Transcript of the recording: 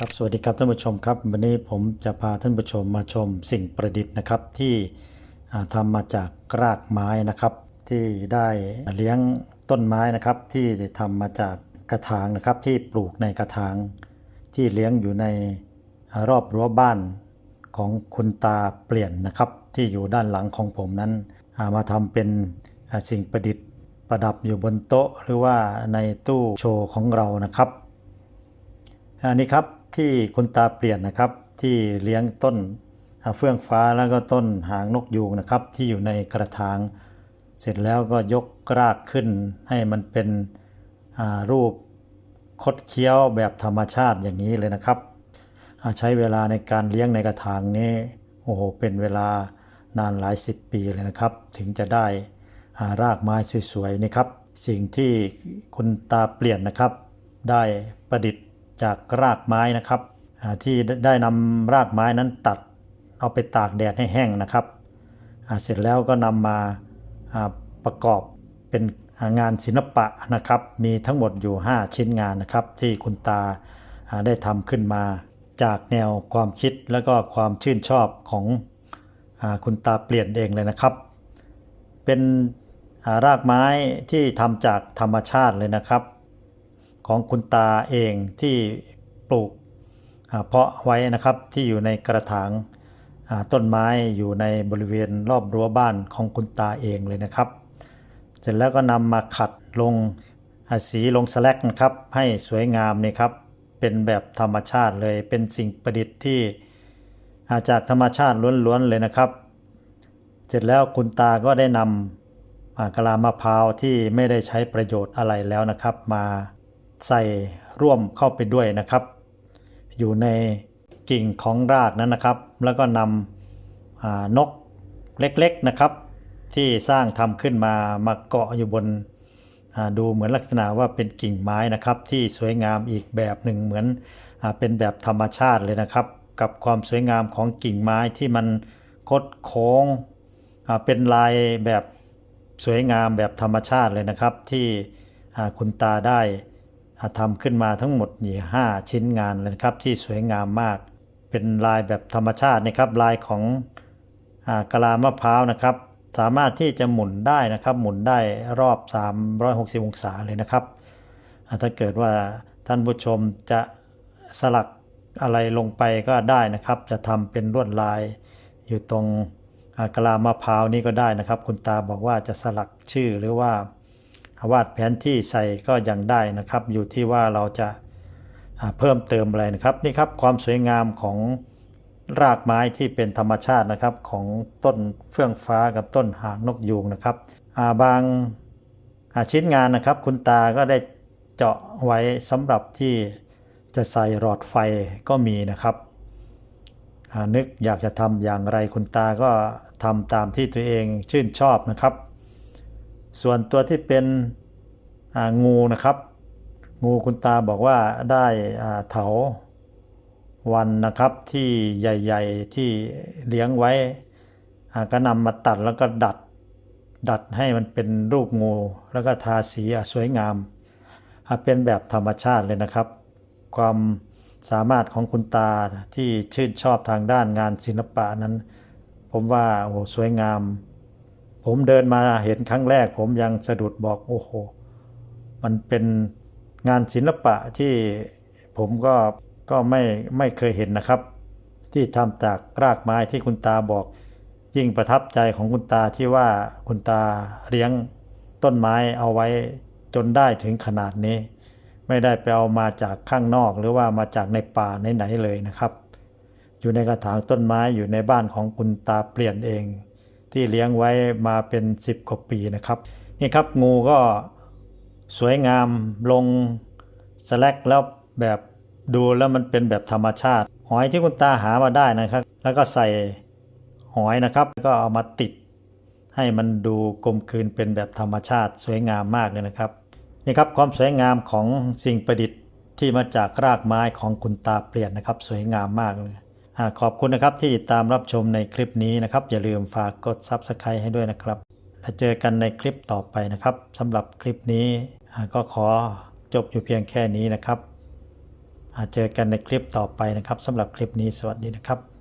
ครับสวัสดีครับท่านผู้ชมครับวันนี้ผมจะพาท่านผู้ชมมาชมสิ่งประดิษฐ์นะครับที่อ่าทำมาจากรากไม้นะครับ ที่ได้เลี้ยงต้นไม้นะครับที่ทำมาจากกระถางนะครับที่ปลูกในกระถางที่เลี้ยงอยู่ในรอบรั้วบ้านของคุณตาเปลี่ยนนะครับ ที่อยู่ด้านหลังของผมนั้นามาทำเป็นสิ่งประดิษฐ์ประดับอยู่บนโต๊ะหรือว่าในตู้โชว์ของเรานะครับอันนี้ครับ ที่คุณตาเปลี่ยนนะครับ ที่เลี้ยงต้นเฟื่องฟ้าแล้วก็ต้นหางนกยูงนะครับ ที่อยู่ในกระถาง เสร็จแล้วก็ยกรากขึ้นให้มันเป็นรูปคดเคี้ยวแบบธรรมชาติอย่างนี้เลยนะครับใช้เวลาในการเลี้ยงในกระถางนี้โอ้โหเป็นเวลานานหลายสิบปีเลยนะครับ ถึงจะได้ารากไม้สวยๆนี่ครับ สิ่งที่คุณตาเปลี่ยนนะครับ ได้ประดิษฐ์ จากรากไม้นะครับ ที่ได้นำรากไม้นั้นตัดเอาไปตากแดดให้แห้งนะครับ เสร็จแล้วก็นำมาอ่าประกอบเป็นงานศิลปะนะครับ มีทั้งหมดอยู่ 5 ชิ้นงานนะครับ ที่คุณตาได้ทำขึ้นมา จากแนวความคิดและก็ความชื่นชอบของอคุณตาเปลี่ยนเองเลยนะครับ เป็นารากไม้ที่ทำจากธรรมชาติเลยนะครับ ของคุณตาเองที่ปลูกเพาะไว้นะครับที่อยู่ในกระถางต้นไม้อยู่ในบริเวณรอบรั้วบ้านของคุณตาเองเลยนะครับ เสร็จแล้วก็นำมาขัดลงสีลงสแลกนะครับ ให้สวยงามนี่ครับ เป็นแบบธรรมชาติเลย เป็นสิ่งประดิษฐ์ที่าจากธรรมชาติล้วนๆเลยนะครับ เสร็จแล้วคุณตาก็ได้นำกะลามะพร้าวที่ไม่ได้ใช้ประโยชน์อะไรแล้วนะครับ มา ใส่ร่วมเข้าไปด้วยนะครับ อยู่ในกิ่งของรากนั้นนะครับ แล้วก็นำนกเล็กๆนะครับ ที่สร้างทำขึ้นมามาเกาะอยู่บนดูเหมือนลักษณะว่าเป็นกิ่งไม้นะครับ ที่สวยงามอีกแบบหนึ่งเหมือนอเป็นแบบธรรมชาติเลยนะครับ กับความสวยงามของกิ่งไม้ที่มันคดโค้งเป็นลายแบบสวยงามแบบธรรมชาติเลยนะครับ ที่คุณตาได้ ทำขึ้นมาทั้งหมดนี่ห้าชิ้นงานเลยครับที่สวยงามมาก เป็นลายแบบธรรมชาตินะครับ ลายของอกะลามะพร้าวนะครับ สามารถที่จะหมุนได้นะครับ หมุนได้รอบ 360 องศาเลยนะครับ ถ้าเกิดว่าท่านผู้ชมจะสลักอะไรลงไปก็ได้นะครับ จะทำเป็นลวดลายอยู่ตรงกะลามะพร้าวนี้ก็ได้นะครับ คุณตาบอกว่าจะสลักชื่อหรือว่า วาดแผนที่ใส่ก็ยังได้นะครับ อยู่ที่ว่าเราจะเพิ่มเติมอะไรนะครับนี่ครับความสวยงามของรากไม้ที่เป็นธรรมชาตินะครับของต้นเฟื่องฟ้ากับต้นหางนกยูงนะครับาบางาชิ้นงานนะครับ คุณตาก็ได้เจาะไว้สำหรับที่จะใส่หลอดไฟก็มีนะครับนึกอยากจะทำอย่างไรคุณตาก็ทำตามที่ตัวเองชื่นชอบนะครับ ส่วนตัวที่เป็นงูนะครับ งูคุณตาบอกว่าได้เถาวันนะครับที่ใหญ่ๆที่เลี้ยงไว้ก็นำมาตัดแล้วก็ดัดดัดให้มันเป็นรูปงู แล้วก็ทาสีสวยงาม เป็นแบบธรรมชาติเลยนะครับ ความสามารถของคุณตาที่ชื่นชอบทางด้านงานศิลปะนั้น ผมว่าโอ้สวยงาม ผมเดินมาเห็นครั้งแรก ผมยังสะดุดบอกโอ้โห มันเป็นงานศิลปะที่ผมก็ก็ไม่ไม่เคยเห็นนะครับ ที่ทำจากรากไม้ที่คุณตาบอก ยิ่งประทับใจของคุณตาที่ว่าคุณตาเลี้ยงต้นไม้เอาไว้จนได้ถึงขนาดนี้ ไม่ได้ไปเอามาจากข้างนอกหรือว่ามาจากในป่าไหนๆเลยนะครับ อยู่ในกระถางต้นไม้อยู่ในบ้านของคุณตาเปลี่ยนเอง ที่เลี้ยงไว้มาเป็น 10กว่าปีนะครับนี่ครับงูก็สวยงามลงสแลกแล้วแบบดูแล้วมันเป็นแบบธรรมชาติ หอยที่คุณตาหามาได้นะครับ แล้วก็ใส่หอยนะครับแล้วก็เอามาติด ให้มันดูกลมกลืนเป็นแบบธรรมชาติ สวยงามมากเลยนะครับนี่ครับความสวยงามของสิ่งประดิษฐ์ที่มาจากรากไม้ของคุณตาเปลี่ยนนะครับ สวยงามมากเลย ขอบคุณนะครับที่ติดตามรับชมในคลิปนี้นะครับ อย่าลืมฝากกด Subscribe ให้ด้วยนะครับ แล้วเจอกันในคลิปต่อไปนะครับสำหรับคลิปนี้ก็ขอจบอยู่เพียงแค่นี้นะครับเจอกันในคลิปต่อไปนะครับสำหรับคลิปนี้สวัสดีนะครับ